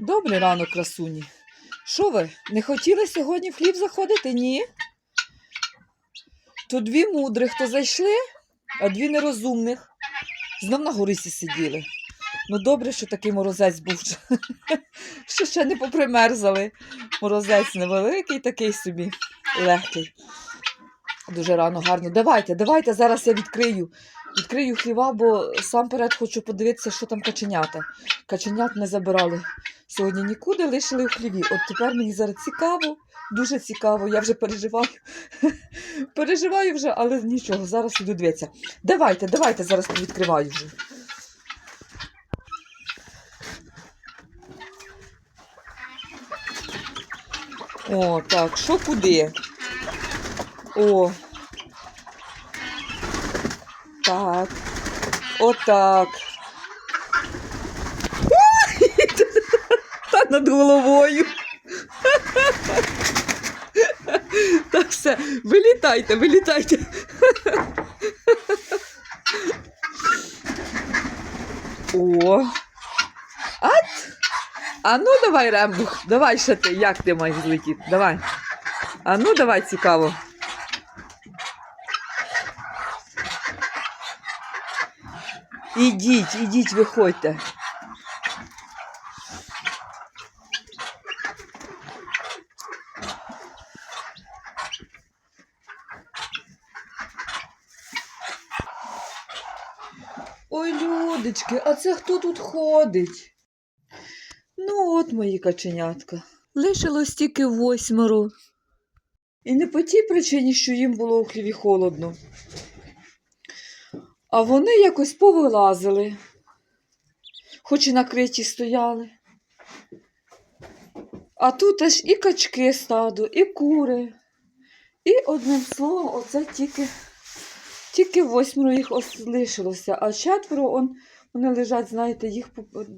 Добрий ранок, красуні. Що ви, не хотіли сьогодні в хліб заходити? Ні? То дві мудрих, то зайшли, а дві нерозумних. Знов на горисі сиділи. Ну, добре, що такий морозець був, що ще не попримерзали. Морозець невеликий, такий собі легкий. Дуже рано, гарно. Давайте, давайте, зараз я відкрию. Відкрию хліва, бо сам перед хочу подивитися, що там каченята. Каченят не забирали сьогодні нікуди, лишили в хліві. От тепер мені зараз цікаво, дуже цікаво. Я вже переживаю. переживаю вже, але нічого, зараз іду дивитися. Давайте, давайте, зараз відкриваю вже. О, так, що куди? О. Так. Отак. Та над головою. Так все, вилітайте, вилітайте. О. Ат. А ну давай, Рембух, давай ще ти, як ти маєш злетіти? Давай. А ну давай цікаво. Ідіть, ідіть, виходьте. Ой, людочки, а це хто тут ходить? Ну, от мої каченятка. Лишилось тільки восьмеро. І не по тій причині, що їм було у хліві холодно. А вони якось повилазили, хоч і накриті стояли. А тут аж і качки стадо, і кури. І одним словом, оце тільки, тільки восьмеро їх ос- лишилося, а четверо он, вони лежать, знаєте, їх,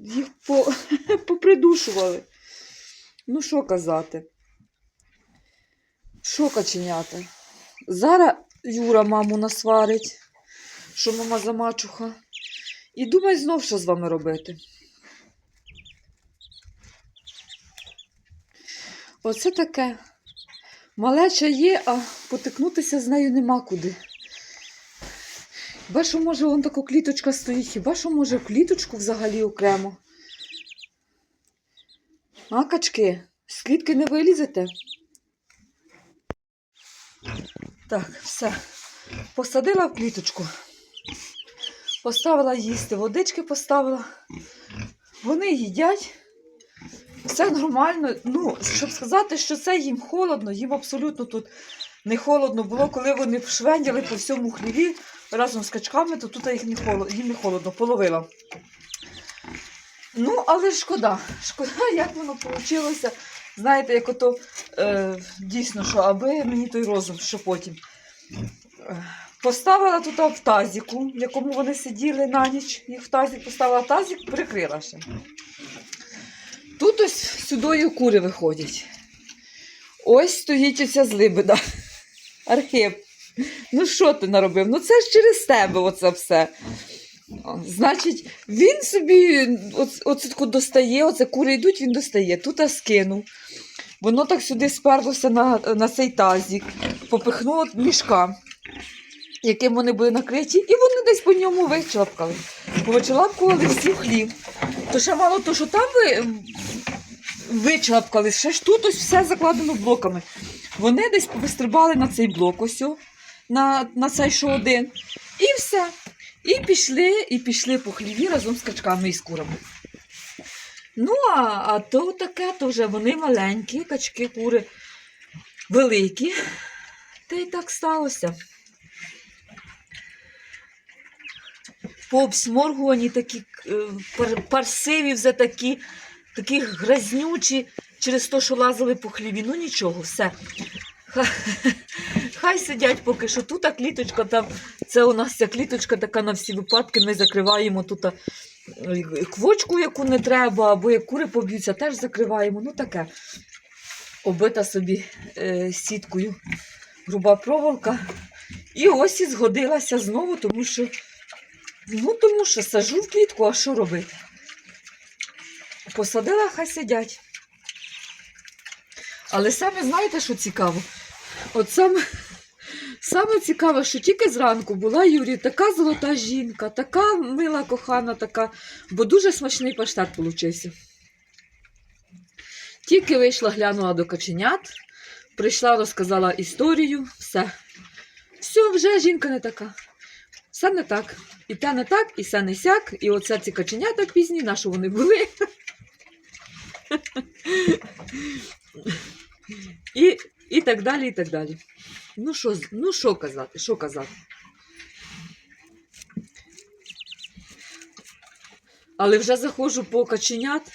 їх по, попридушували. Ну, що казати? Що каченята? Зараз Юра маму насварить що мама замачуха. І думай знов, що з вами робити. Оце таке. Малеча є, а потикнутися з нею нема куди. Хіба що, може, вон така кліточка стоїть, хіба що, може, кліточку взагалі окремо. А, качки, з клітки не вилізете? Так, все. Посадила в кліточку. Поставила їсти, водички поставила. Вони їдять. Все нормально. Ну, щоб сказати, що це їм холодно, їм абсолютно тут не холодно було, коли вони швендяли по всьому хліві разом з качками, то тут їх не холодно, їм не холодно, половила. Ну, але шкода. Шкода, як воно вийшло. Знаєте, як ото е, дійсно, що аби мені той розум, що потім. Поставила тут в тазіку, в якому вони сиділи на ніч. Їх в тазик поставила тазик, прикрила ще. Тут ось сюдою кури виходять. Ось стоїть оця злибина. Архип. Ну що ти наробив? Ну це ж через тебе оце все. Значить, він собі оце, оце достає, оце кури йдуть, він достає. Тут скинув. Воно так сюди сперлося на, на цей тазик, попихнуло мішка яким вони були накриті, і вони десь по ньому вичлапкали. Повичлапкували всі в хлів. То ще мало того, що там ви вичлапкали, ще ж тут ось все закладено блоками. Вони десь вистрибали на цей блок, ось на, на цей що один. І все. І пішли, і пішли по хліві разом з качками і з курами. Ну, а, а то таке, то вже вони маленькі, качки, кури великі. Та й так сталося. пообсморгувані, такі е, пар- парсиві вже такі, такі грязнючі через те, що лазили по хліві. Ну нічого, все. Ха- Хай сидять поки що тут, а кліточка там, це у нас ця кліточка така на всі випадки. Ми закриваємо тут квочку, яку не треба, або як кури поб'ються, теж закриваємо. Ну таке. Обита собі е, сіткою груба проволока. І ось і згодилася знову, тому що Ну, тому що сажу в клітку, а що робити? посадила, хай сидять. Але саме знаєте, що цікаво? От саме, саме цікаве, що тільки зранку була Юрій, така золота жінка, така мила, кохана, така, бо дуже смачний паштет получився. Тільки вийшла, глянула до каченят, прийшла, розказала історію, все. Все, вже жінка не така. Все не так. І те не так, і все не сяк, і оце ці каченята пізні, на що вони були. І, і так далі, і так далі. Ну що, ну що казати, що казати? Але вже заходжу по каченят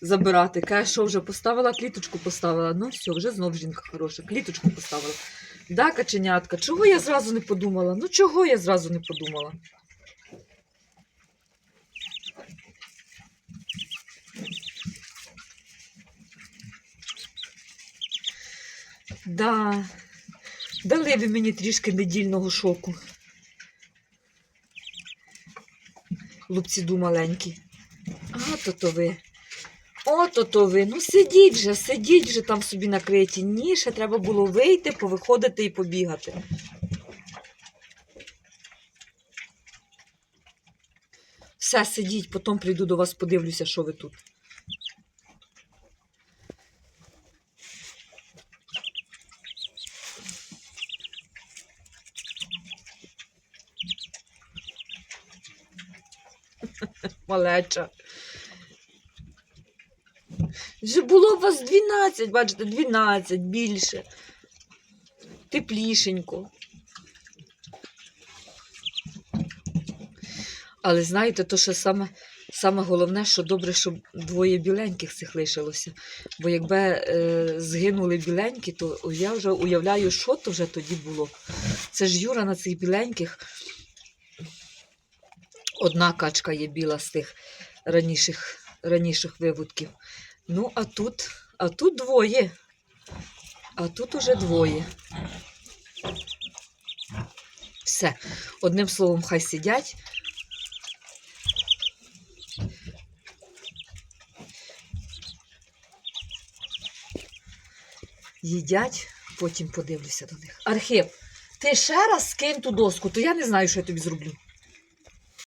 забирати. Каже, що вже поставила, кліточку поставила. Ну все, вже знов жінка хороша, кліточку поставила. Да, каченятка, чого я зразу не подумала? Ну чого я зразу не подумала? Да. Дали ви мені трішки недільного шоку. Лупціду маленькі. А, то то ви. Ото то ви. Ну сидіть же, сидіть же там собі накриті. Ні, ще треба було вийти, повиходити і побігати. Все, сидіть, потім прийду до вас, подивлюся, що ви тут. Малеча. Вже було у вас 12, бачите, 12 більше. Теплішенько. Але знаєте, то що саме, саме головне, що добре, щоб двоє біленьких цих лишилося. Бо якби е, згинули біленькі, то я вже уявляю, що то вже тоді було. Це ж Юра на цих біленьких. Одна качка є біла з тих раніших, раніших виводків. Ну, а тут, а тут двоє. А тут уже двоє. Все. Одним словом, хай сидять. Їдять, потім подивлюся до них. Архип, ти ще раз скинь ту доску, то я не знаю, що я тобі зроблю.